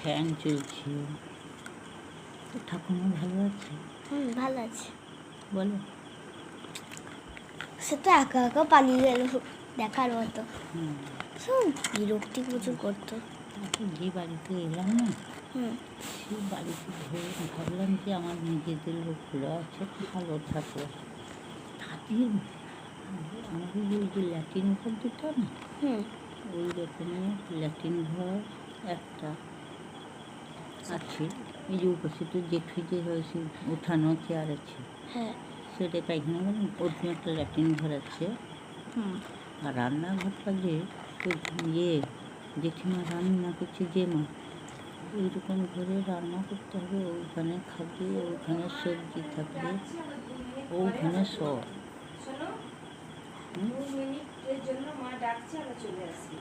Fan চলছে তো ঠাকুমা ভালো আছে? হুম ভালো আছে। বলো। সে তো একা একা পালিয়ে গেল দেখার মতো। শুন বিরক্তি প্রচুর করতো। তারপর যে বাড়িতে এলাম না হুম। সেই বাড়িতে ভাবলাম যে আমার নিজেদের লোকগুলো আছে ভালো থাকো তাদের আমাদের ওই যে ল্যাটিন ঘর দুটো না হুম। ওই রকমের ল্যাটিন ঘর একটা। আছে। এই যে উপস্থিত জেঠু যে হয়েছে উঠানো চেয়ার আছে। হ্যাঁ। সেটা পাইখানা বলেন ওরকম একটা ল্যাট্রিন ঘর আছে। হুম। আর রান্নাঘরটা যে ইয়ে জেঠিমা রান্না করছে যে মা ওইরকম ঘরে রান্না করতে হবে ওইখানে খাবে ওইখানে সবজি থাকবে ওইখানে সব। মিনিটের জন্য মা ডাকছে আবার চলে আসি।